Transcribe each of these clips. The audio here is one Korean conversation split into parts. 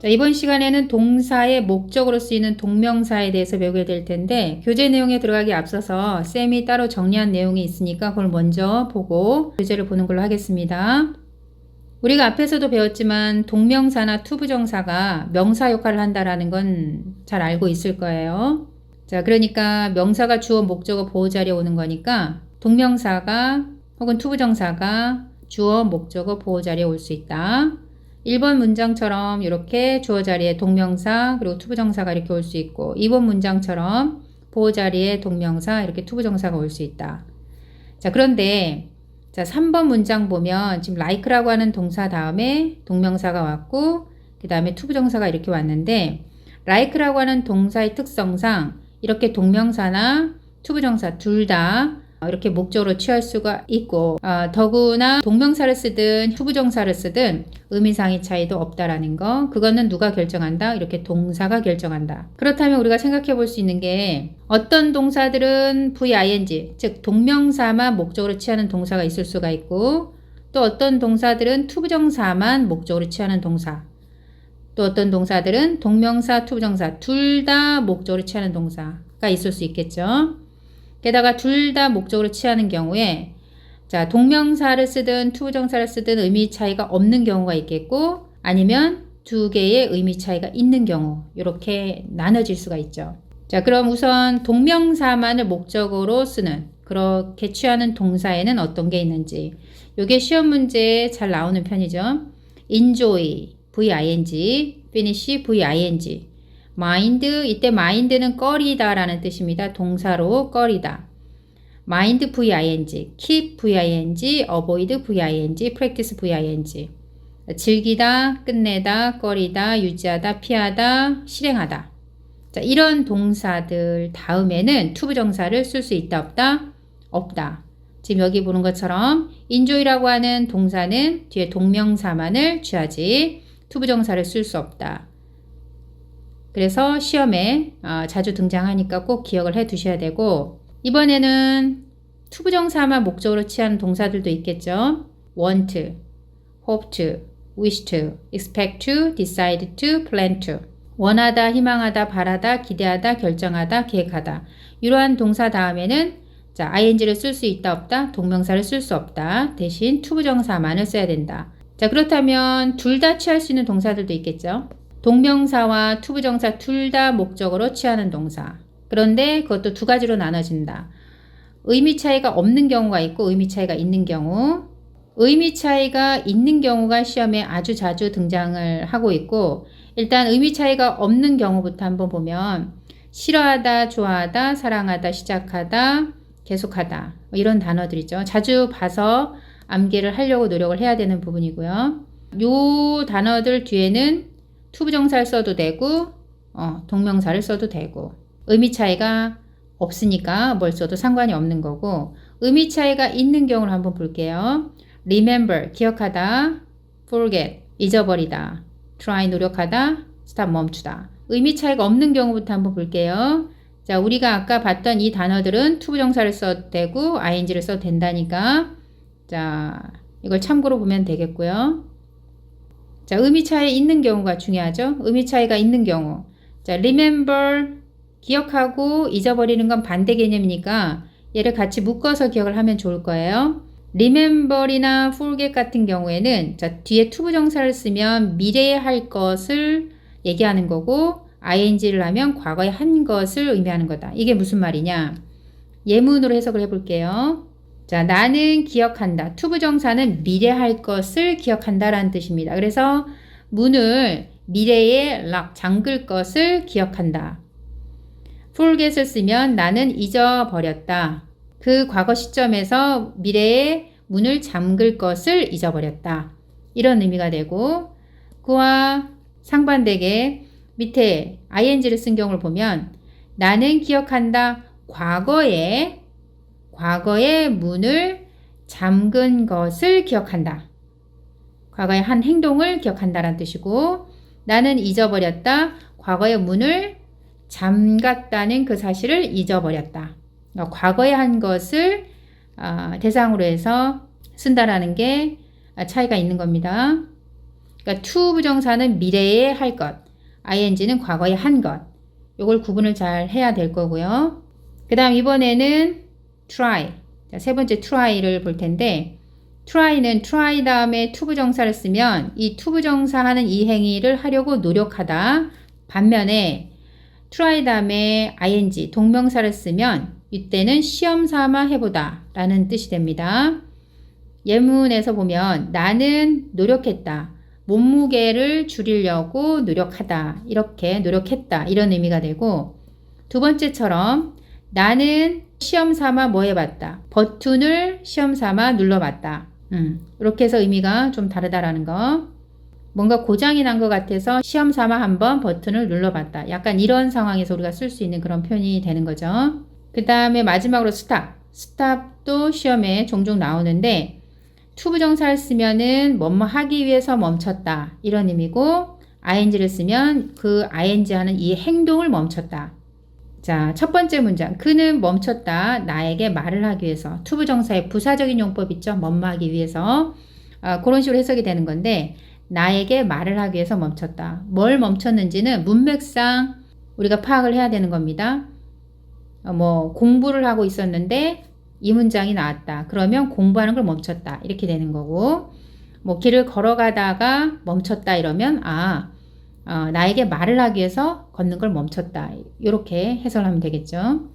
자, 이번 시간에는 동사의 목적으로 쓰이는 동명사에 대해서 배우게 될 텐데 교재 내용에 들어가기 앞서서 쌤이 따로 정리한 내용이 있으니까 그걸 먼저 보고 교재를 보는 걸로 하겠습니다. 우리가 앞에서도 배웠지만 동명사나 투부정사가 명사 역할을 한다라는 건 잘 알고 있을 거예요. 자, 그러니까 명사가 주어 목적어 보호 자리에 오는 거니까 동명사가 혹은 투부정사가 주어 목적어 보호 자리에 올 수 있다. 1번 문장처럼 이렇게 주어 자리에 동명사 그리고 투부정사가 이렇게 올 수 있고 2번 문장처럼 보호 자리에 동명사 이렇게 투부정사가 올 수 있다. 자, 그런데 자, 3번 문장 보면 지금 like라고 하는 동사 다음에 동명사가 왔고 그 다음에 투부정사가 이렇게 왔는데 like라고 하는 동사의 특성상 이렇게 동명사나 투부정사 둘 다 이렇게 목적으로 취할 수가 있고 어, 더구나 동명사를 쓰든 투부정사를 쓰든 의미상의 차이도 없다라는 거 그거는 누가 결정한다 이렇게 동사가 결정한다 그렇다면 우리가 생각해 볼 수 있는 게 어떤 동사들은 VING 즉 동명사만 목적으로 취하는 동사가 있을 수가 있고 또 어떤 동사들은 투부정사만 목적으로 취하는 동사 또 어떤 동사들은 동명사, 투부정사 둘 다 목적으로 취하는 동사가 있을 수 있겠죠. 게다가 둘 다 목적으로 취하는 경우에 자, 동명사를 쓰든 투부정사를 쓰든 의미 차이가 없는 경우가 있겠고 아니면 두 개의 의미 차이가 있는 경우 이렇게 나눠질 수가 있죠. 자, 그럼 우선 동명사만을 목적으로 쓰는 그렇게 취하는 동사에는 어떤 게 있는지 이게 시험 문제에 잘 나오는 편이죠. enjoy v-i-n-g, finish v-i-n-g, mind 이때 mind는 꺼리다라는 뜻입니다. 동사로 꺼리다. mind v-i-n-g, keep v-i-n-g, avoid v-i-n-g, practice v-i-n-g. 즐기다, 끝내다, 꺼리다, 유지하다, 피하다, 실행하다. 자, 이런 동사들 다음에는 투부 정사를 쓸 수 있다, 없다? 없다. 지금 여기 보는 것처럼 enjoy라고 하는 동사는 뒤에 동명사만을 취하지 투부 정사를 쓸 수 없다. 그래서 시험에 어, 자주 등장하니까 꼭 기억을 해 두셔야 되고 이번에는 투부정사만 목적으로 취하는 동사들도 있겠죠. want, hope to, wish to, expect to, decide to, plan to. 원하다, 희망하다, 바라다, 기대하다, 결정하다, 계획하다. 이러한 동사 다음에는 자, ing를 쓸 수 있다, 없다? 동명사를 쓸 수 없다. 대신 투부정사만을 써야 된다. 자, 그렇다면 둘 다 취할 수 있는 동사들도 있겠죠. 동명사와 투부정사 둘 다 목적으로 취하는 동사. 그런데 그것도 두 가지로 나눠진다. 의미 차이가 없는 경우가 있고 의미 차이가 있는 경우. 의미 차이가 있는 경우가 시험에 아주 자주 등장을 하고 있고 일단 의미 차이가 없는 경우부터 한번 보면 싫어하다, 좋아하다, 사랑하다, 시작하다, 계속하다 뭐 이런 단어들이죠. 자주 봐서 암기를 하려고 노력을 해야 되는 부분이고요. 요 단어들 뒤에는 투부정사를 써도 되고 어, 동명사를 써도 되고 의미 차이가 없으니까 뭘 써도 상관이 없는 거고 의미 차이가 있는 경우를 한번 볼게요. remember 기억하다, forget 잊어버리다, try 노력하다, stop 멈추다. 의미 차이가 없는 경우부터 한번 볼게요. 자, 우리가 아까 봤던 이 단어들은 투부정사를 써도 되고 ing를 써도 된다니까 자, 이걸 참고로 보면 되겠고요. 자, 의미 차이 있는 경우가 중요하죠. 의미 차이가 있는 경우. 자, remember 기억하고 잊어버리는 건 반대 개념이니까 얘를 같이 묶어서 기억을 하면 좋을 거예요. remember이나 forget 같은 경우에는 자, 뒤에 투부정사를 쓰면 미래에 할 것을 얘기하는 거고 ing를 하면 과거에 한 것을 의미하는 거다. 이게 무슨 말이냐? 예문으로 해석을 해 볼게요. 자, 나는 기억한다. 투부정사는 미래 할 것을 기억한다라는 뜻입니다. 그래서 문을 미래에 락 잠글 것을 기억한다. forget을 쓰면 나는 잊어버렸다. 그 과거 시점에서 미래에 문을 잠글 것을 잊어버렸다. 이런 의미가 되고 그와 상반되게 밑에 ing를 쓴 경우를 보면 나는 기억한다. 과거에 과거의 문을 잠근 것을 기억한다. 과거의 한 행동을 기억한다라는 뜻이고 나는 잊어버렸다. 과거의 문을 잠갔다는 그 사실을 잊어버렸다. 그러니까 과거에 한 것을 대상으로 해서 쓴다라는 게 차이가 있는 겁니다. 그러니까 to 부정사는 미래에 할 것, ing는 과거에 한 것. 요걸 구분을 잘 해야 될 거고요. 그 다음 이번에는 try. 자, 세 번째 try를 볼 텐데 try는 try 다음에 to 부정사를 쓰면 이 to 부정사 하는 이 행위를 하려고 노력하다. 반면에 try 다음에 ing 동명사를 쓰면 이때는 시험 삼아 해보다 라는 뜻이 됩니다. 예문에서 보면 나는 노력했다. 몸무게를 줄이려고 노력하다. 이렇게 노력했다. 이런 의미가 되고 두 번째처럼 나는 시험 삼아 뭐 해봤다. 버튼을 시험 삼아 눌러봤다. 음, 이렇게 해서 의미가 좀 다르다라는 거. 뭔가 고장이 난 것 같아서 시험 삼아 한번 버튼을 눌러봤다. 약간 이런 상황에서 우리가 쓸 수 있는 그런 표현이 되는 거죠. 그 다음에 마지막으로 스탑. 스탑도 시험에 종종 나오는데 투부정사를 쓰면은 뭐뭐 하기 위해서 멈췄다. 이런 의미고 ing를 쓰면 그 ing 하는 이 행동을 멈췄다. 자, 첫 번째 문장. 그는 멈췄다. 나에게 말을 하기 위해서. 투부 정사의 부사적인 용법 있죠? 뭐뭐하기 위해서. 아, 그런 식으로 해석이 되는 건데 나에게 말을 하기 위해서 멈췄다. 뭘 멈췄는지는 문맥상 우리가 파악을 해야 되는 겁니다. 어, 뭐 공부를 하고 있었는데 이 문장이 나왔다. 그러면 공부하는 걸 멈췄다. 이렇게 되는 거고 뭐 길을 걸어가다가 멈췄다 이러면 아 어, 나에게 말을 하기 위해서 걷는 걸 멈췄다. 이렇게 해석하면 되겠죠.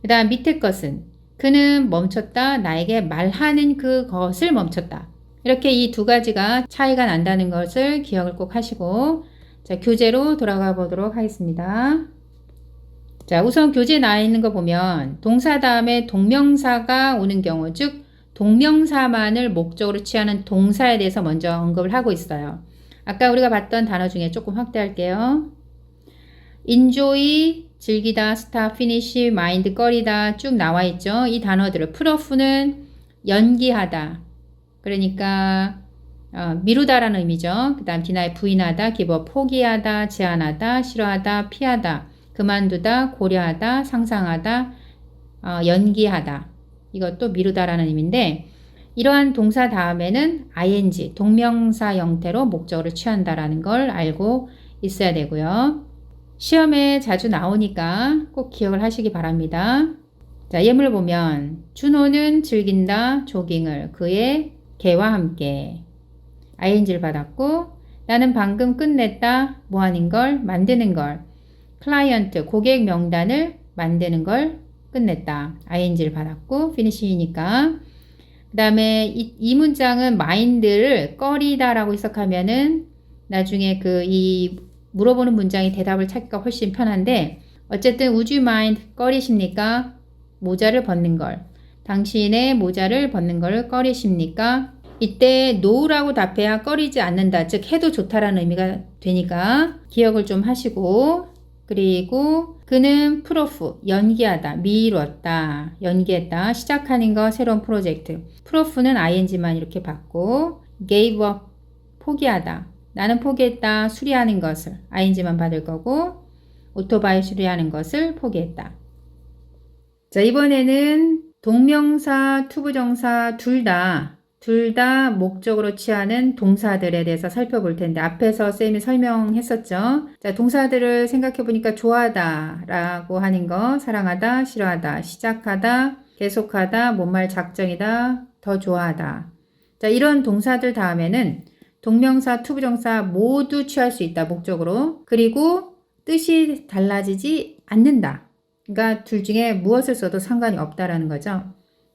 그 다음 밑에 것은 그는 멈췄다. 나에게 말하는 그것을 멈췄다. 이렇게 이 두 가지가 차이가 난다는 것을 기억을 꼭 하시고 자 교재로 돌아가 보도록 하겠습니다. 자 우선 교재에 나와 있는 거 보면 동사 다음에 동명사가 오는 경우 즉 동명사만을 목적으로 취하는 동사에 대해서 먼저 언급을 하고 있어요. 아까 우리가 봤던 단어 중에 조금 확대할게요. enjoy, 즐기다, start, finish, 꺼리다 쭉 나와 있죠. 이 단어들을 프로프는 연기하다. 그러니까 어, 미루다라는 의미죠. 그 다음 deny, 부인하다, up, 포기하다, 제한하다, 싫어하다, 피하다, 그만두다, 고려하다, 상상하다, 어, 연기하다. 이것도 미루다라는 의미인데 이러한 동사 다음에는 ing, 동명사 형태로 목적으로 취한다라는 걸 알고 있어야 되고요. 시험에 자주 나오니까 꼭 기억을 하시기 바랍니다. 자, 예문을 보면 준호는 즐긴다 조깅을 그의 개와 함께 ing를 받았고 나는 방금 끝냈다 뭐 하는 걸 만드는 걸 클라이언트 고객 명단을 만드는 걸 끝냈다 ing를 받았고 finish니까 그 다음에 이, 이 문장은 마인드를 꺼리다라고 해석하면은 나중에 그 이 물어보는 문장이 대답을 찾기가 훨씬 편한데 어쨌든 you mind 꺼리십니까? 모자를 벗는 걸. 당신의 모자를 벗는 걸 꺼리십니까? 이때 no라고 답해야 꺼리지 않는다. 즉 해도 좋다라는 의미가 되니까 기억을 좀 하시고 그리고 그는 프로프 연기하다 미뤘다 연기했다 시작하는 거 새로운 프로젝트. 프로프는 ing만 이렇게 받고 gave up 포기하다. 나는 포기했다 수리하는 것을 ing만 받을 거고 오토바이 수리하는 것을 포기했다. 자 이번에는 동명사 투부정사 둘 다 둘 다 목적으로 취하는 동사들에 대해서 살펴볼 텐데 앞에서 쌤이 설명했었죠. 자, 동사들을 생각해 보니까 좋아하다 라고 하는 거 사랑하다, 싫어하다, 시작하다, 계속하다, 뭔말 작정이다, 더 좋아하다. 자, 이런 동사들 다음에는 동명사, 투부정사 모두 취할 수 있다, 목적으로. 그리고 뜻이 달라지지 않는다. 그러니까 둘 중에 무엇을 써도 상관이 없다라는 거죠.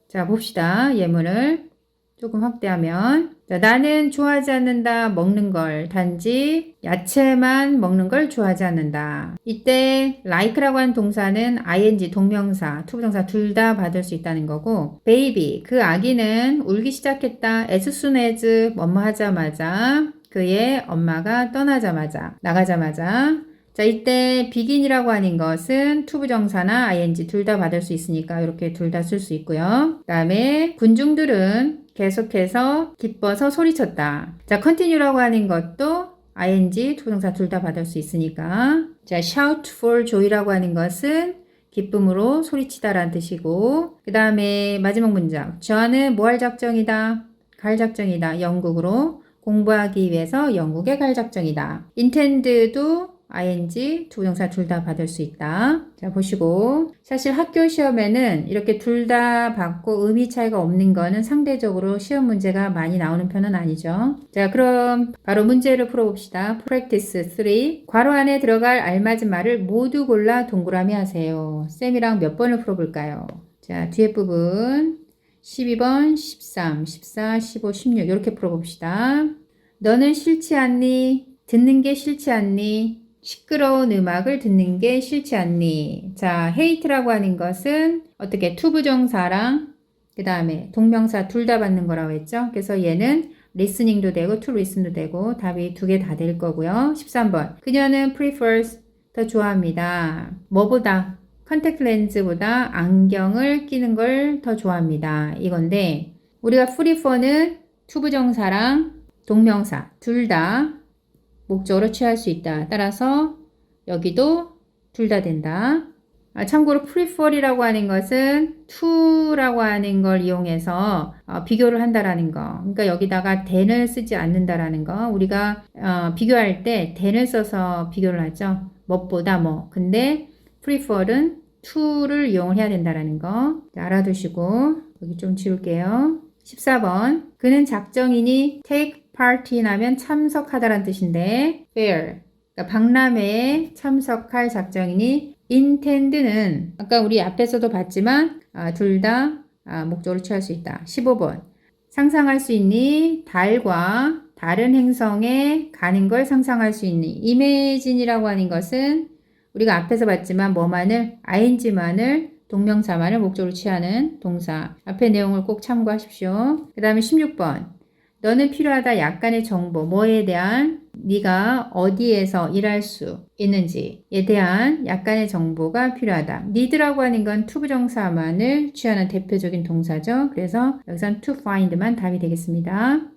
자, 봅시다. 예문을. 조금 확대하면 자, 나는 좋아하지 않는다 먹는 걸. 단지 야채만 먹는 걸 좋아하지 않는다. 이때 like라고 하는 동사는 ing 동명사 투부정사 둘 다 받을 수 있다는 거고 baby 그 아기는 울기 시작했다 as soon as 뭐뭐 하자마자 그의 엄마가 떠나자마자 나가자마자. 자, 이때 begin이라고 하는 것은 투부정사나 ing 둘 다 받을 수 있으니까 이렇게 둘 다 쓸 수 있고요. 그 다음에 군중들은 계속해서 기뻐서 소리쳤다. 자, continue라고 하는 것도 ing 투부정사 둘 다 받을 수 있으니까 자, shout for joy라고 하는 것은 기쁨으로 소리치다라는 뜻이고 그 다음에 마지막 문장 저는 뭐 할 작정이다 갈 작정이다 영국으로 공부하기 위해서 영국에 갈 작정이다. intend도 ing 두 동사 둘 다 받을 수 있다. 자, 보시고. 사실 학교 시험에는 이렇게 둘 다 받고 의미 차이가 없는 거는 상대적으로 시험 문제가 많이 나오는 편은 아니죠. 자, 그럼 바로 문제를 풀어봅시다. practice 3. 괄호 안에 들어갈 알맞은 말을 모두 골라 동그라미 하세요. 쌤이랑 몇 번을 풀어볼까요? 자, 뒤에 부분. 12번, 13, 14, 15, 16 이렇게 풀어봅시다. 너는 싫지 않니? 듣는 게 싫지 않니? 시끄러운 음악을 듣는 게 싫지 않니? 자, hate라고 하는 것은 어떻게 투부정사랑 그 다음에 동명사 둘 다 받는 거라고 했죠? 그래서 얘는 listening도 되고 to listen도 되고 답이 두 개 다 될 거고요. 13번. 그녀는 prefers 더 좋아합니다. 뭐보다? 컨택트 렌즈보다 안경을 끼는 걸 더 좋아합니다. 이건데 우리가 prefer는 투부정사랑 동명사 둘 다 목적으로 취할 수 있다. 따라서 여기도 둘 다 된다. 아, 참고로 prefer이라고 하는 것은 to라고 하는 걸 이용해서 어, 비교를 한다라는 거. 그러니까 여기다가 then을 쓰지 않는다라는 거. 우리가 어, 비교할 때 then을 써서 비교를 하죠. 무엇보다 뭐. 근데 prefer는 to를 이용을 해야 된다라는 거. 자, 알아두시고 여기 좀 지울게요. 14번. 그는 작정이니 take 하면 참석하다라는 뜻인데 fair. 그러니까 박람회에 참석할 작정이니 intend는 아까 우리 앞에서도 봤지만 아, 둘다 아, 목적으로 취할 수 있다. 15번. 상상할 수 있니? 달과 다른 행성에 가는 걸 상상할 수 있니? imagine이라고 하는 것은 우리가 앞에서 봤지만 뭐만을 ing만을 동명사만을 목적으로 취하는 동사. 앞의 내용을 꼭 참고하십시오. 그 다음에 16번. 너는 필요하다 약간의 정보, 뭐에 대한 네가 어디에서 일할 수 있는지에 대한 약간의 정보가 필요하다. need라고 하는 건 투부정사만을 취하는 대표적인 동사죠. 그래서 여기선 to find만 답이 되겠습니다.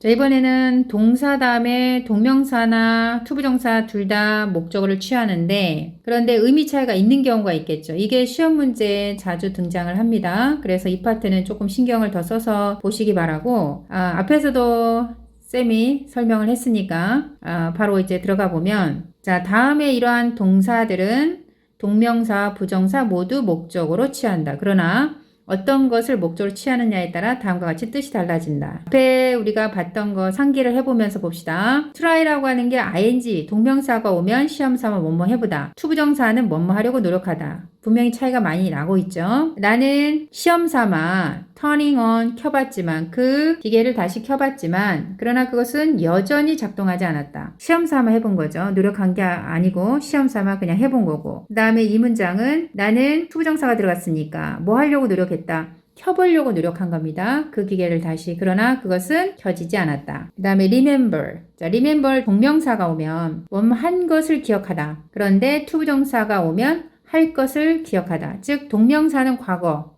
자, 이번에는 동사 다음에 동명사나 투부정사 둘 다 목적어를 취하는데 그런데 의미 차이가 있는 경우가 있겠죠. 이게 시험 문제에 자주 등장을 합니다. 그래서 이 파트는 조금 신경을 더 써서 보시기 바라고 아, 앞에서도 쌤이 설명을 했으니까 아, 바로 이제 들어가 보면 자 다음에 이러한 동사들은 동명사, 부정사 모두 목적으로 취한다. 그러나 어떤 것을 목적으로 취하느냐에 따라 다음과 같이 뜻이 달라진다. 앞에 우리가 봤던 거 상기를 해보면서 봅시다. try라고 하는 게 ing, 동명사가 오면 시험 삼아 뭐뭐 해보다. 투부정사는 뭐뭐 하려고 노력하다. 분명히 차이가 많이 나고 있죠. 나는 시험 삼아 turning on 켜봤지만 그 기계를 다시 켜봤지만 그러나 그것은 여전히 작동하지 않았다. 시험 삼아 해본 거죠. 노력한 게 아니고 시험 삼아 그냥 해본 거고. 그 다음에 이 문장은 나는 투부정사가 들어갔으니까 뭐 하려고 노력했다. 켜보려고 노력한 겁니다. 그 기계를 다시. 그러나 그것은 켜지지 않았다. 그 다음에 remember. 자, remember 동명사가 오면 뭐한 것을 기억하다. 그런데 투부정사가 오면 할 것을 기억하다. 즉, 동명사는 과거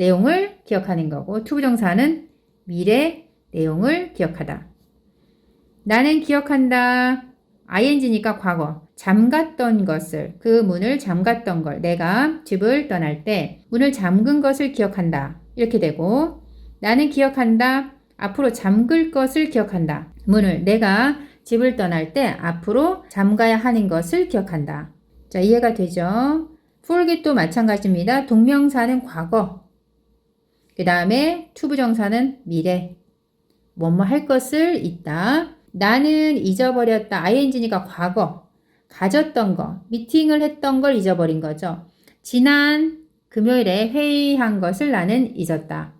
내용을 기억하는 거고, 투부정사는 미래 내용을 기억하다. 나는 기억한다. ing니까 과거. 잠갔던 것을, 그 문을 잠갔던 걸, 내가 집을 떠날 때 문을 잠근 것을 기억한다. 이렇게 되고, 나는 기억한다. 앞으로 잠글 것을 기억한다. 문을 내가 집을 떠날 때 앞으로 잠가야 하는 것을 기억한다. 자, 이해가 되죠? forget도 마찬가지입니다. 동명사는 과거. 그 다음에 투부 정사는 미래. 뭐뭐 할 것을 있다. 나는 잊어버렸다. ing니까 과거. 가졌던 거. 미팅을 했던 걸 잊어버린 거죠. 지난 금요일에 회의한 것을 나는 잊었다.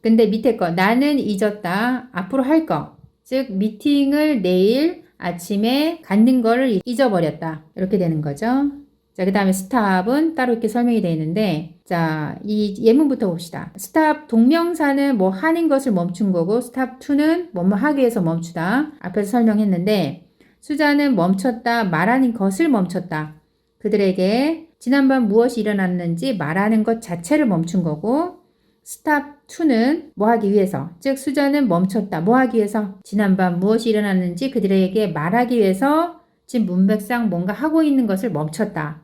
근데 밑에 거. 나는 잊었다. 앞으로 할 거. 즉, 미팅을 내일 아침에 갖는 거를 잊어버렸다. 이렇게 되는 거죠. 자, 그 다음에 스탑은 따로 이렇게 설명이 되어 있는데, 자, 이 예문부터 봅시다. 스탑 동명사는 뭐 하는 것을 멈춘 거고, 스탑 to는 뭐뭐 하기 위해서 멈추다. 앞에서 설명했는데, 수자는 멈췄다, 말하는 것을 멈췄다. 그들에게 지난밤 무엇이 일어났는지 말하는 것 자체를 멈춘 거고, 스탑 to는 뭐 하기 위해서, 즉 수자는 멈췄다, 뭐 하기 위해서, 지난밤 무엇이 일어났는지 그들에게 말하기 위해서 지금 문백상 뭔가 하고 있는 것을 멈췄다.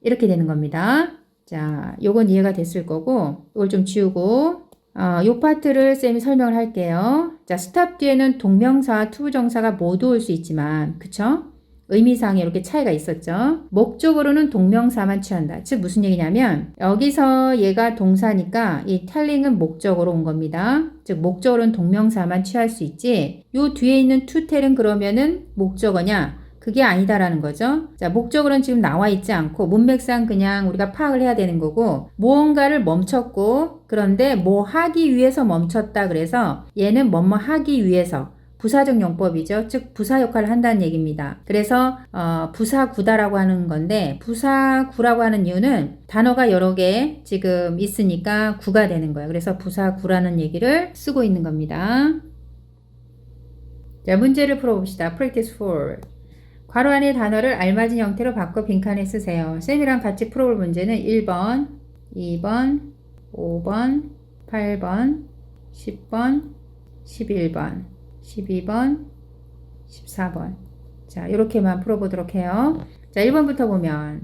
이렇게 되는 겁니다. 자, 요건 이해가 됐을 거고, 이걸 좀 지우고, 어, 요 파트를 쌤이 설명을 할게요. 자, 스탑 뒤에는 동명사와 투부정사가 모두 올 수 있지만, 그쵸? 의미상에 이렇게 차이가 있었죠. 목적으로는 동명사만 취한다. 즉 무슨 얘기냐면 여기서 얘가 동사니까 이 telling은 목적으로 온 겁니다. 즉 목적으로는 동명사만 취할 수 있지. 요 뒤에 있는 tell은 그러면은 목적어냐? 그게 아니다라는 거죠. 자, 목적으로는 지금 나와 있지 않고 문맥상 그냥 우리가 파악을 해야 되는 거고 무언가를 멈췄고 그런데 뭐 하기 위해서 멈췄다 그래서 얘는 뭐뭐 하기 위해서 부사적 용법이죠. 즉 부사 역할을 한다는 얘기입니다. 그래서 어, 부사구다라고 하는 건데 부사구라고 하는 이유는 단어가 여러 개 지금 있으니까 구가 되는 거예요. 그래서 부사구라는 얘기를 쓰고 있는 겁니다. 자, 문제를 풀어봅시다. Practice 4. 괄호 안의 단어를 알맞은 형태로 바꿔 빈칸에 쓰세요. 쌤이랑 같이 풀어볼 문제는 1번, 2번, 5번, 8번, 10번, 11번, 12번, 14번. 자, 이렇게만 풀어보도록 해요. 자, 1번부터 보면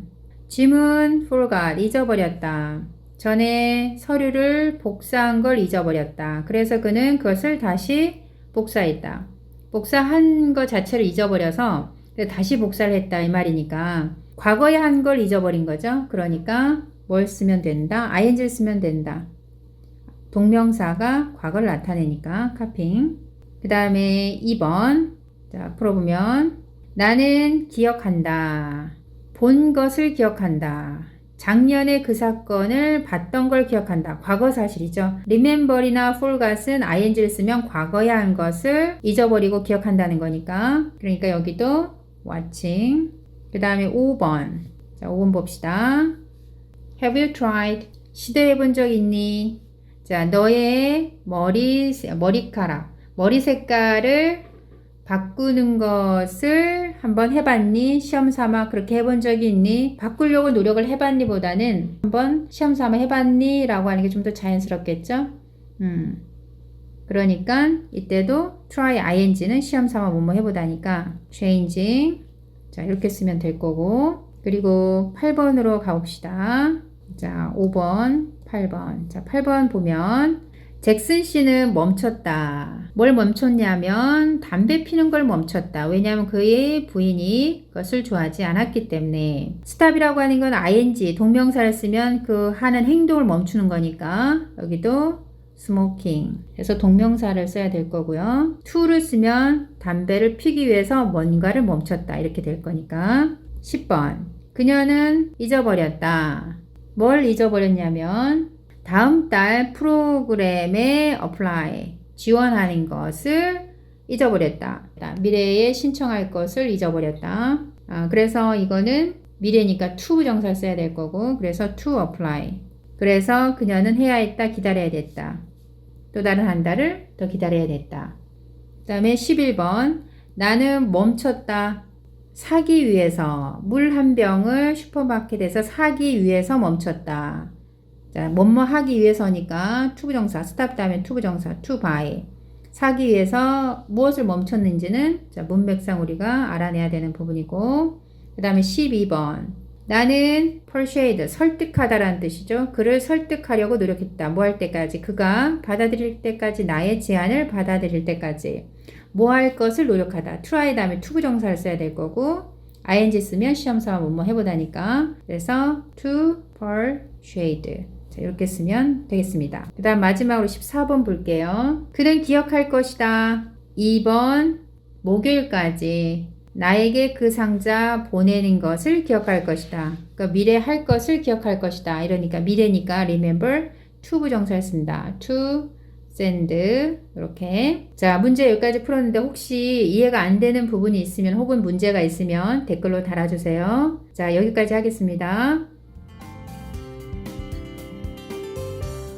짐은 forgot, 잊어버렸다. 전에 서류를 복사한 걸 잊어버렸다. 그래서 그는 그것을 다시 복사했다. 복사한 것 자체를 잊어버려서 다시 복사를 했다 이 말이니까 과거에 한 걸 잊어버린 거죠. 그러니까 뭘 쓰면 된다? ing를 쓰면 된다. 동명사가 과거를 나타내니까 카핑. 그 다음에 2번. 자, 풀어보면 나는 기억한다. 본 것을 기억한다. 작년에 그 사건을 봤던 걸 기억한다. 과거 사실이죠. remember이나 forget은 ing를 쓰면 과거에 한 것을 잊어버리고 기억한다는 거니까. 그러니까 여기도 watching. 그 다음에 5번. 자, 5번 봅시다. Have you tried? 시도해 본 적 있니? 자, 너의 머리, 머리카락, 머리 색깔을 바꾸는 것을 한번 해봤니? 시험 삼아 그렇게 해본 적이 있니? 바꾸려고 노력을 해봤니? 보다는 한번 시험 삼아 해봤니? 라고 하는 게 좀 더 자연스럽겠죠? 음. 그러니까 이때도 try ing는 시험 삼아 뭐뭐 해보다니까 changing. 자 이렇게 쓰면 될 거고. 그리고 8번으로 가봅시다. 자 5번 8번. 자 8번 보면 잭슨 씨는 멈췄다. 뭘 멈췄냐면 담배 피는 걸 멈췄다. 왜냐하면 그의 부인이 그것을 좋아하지 않았기 때문에. 스탑이라고 하는 건 ing 동명사를 쓰면 그 하는 행동을 멈추는 거니까 여기도 smoking 그래서 동명사를 써야 될 거고요. to를 쓰면 담배를 피기 위해서 뭔가를 멈췄다 이렇게 될 거니까 10번 그녀는 잊어버렸다. 뭘 잊어버렸냐면 다음 달 프로그램에 apply, 지원하는 것을 잊어버렸다. 미래에 신청할 것을 잊어버렸다. 아, 그래서 이거는 미래니까 to 부정사를 써야 될 거고, 그래서 to apply. 그래서 그녀는 해야 했다, 기다려야 됐다. 또 다른 한 달을 더 기다려야 됐다. 그 다음에 11번. 나는 멈췄다. 사기 위해서 물 한 병을 슈퍼마켓에서 사기 위해서 멈췄다. 자, 뭐뭐 하기 위해서니까 투부정사, 스탑 다음에 투부정사, 투 바이. 사기 위해서 무엇을 멈췄는지는 자, 문맥상 우리가 알아내야 되는 부분이고 그 다음에 12번 나는 persuade, 설득하다라는 뜻이죠. 그를 설득하려고 노력했다. 뭐 할 때까지? 그가 받아들일 때까지 나의 제안을 받아들일 때까지 뭐 할 것을 노력하다. try 다음에 투부정사를 써야 될 거고 ing 쓰면 시험사 뭐뭐 해보다니까 그래서 to persuade 자, 이렇게 쓰면 되겠습니다. 그 다음 마지막으로 14번 볼게요. 그는 기억할 것이다. 2번 목요일까지 나에게 그 상자 보내는 것을 기억할 것이다. 그러니까 미래 할 것을 기억할 것이다. 이러니까 미래니까 remember to 부정사였습니다. to send 이렇게 자 문제 여기까지 풀었는데 혹시 이해가 안 되는 부분이 있으면 혹은 문제가 있으면 댓글로 달아주세요. 자 여기까지 하겠습니다.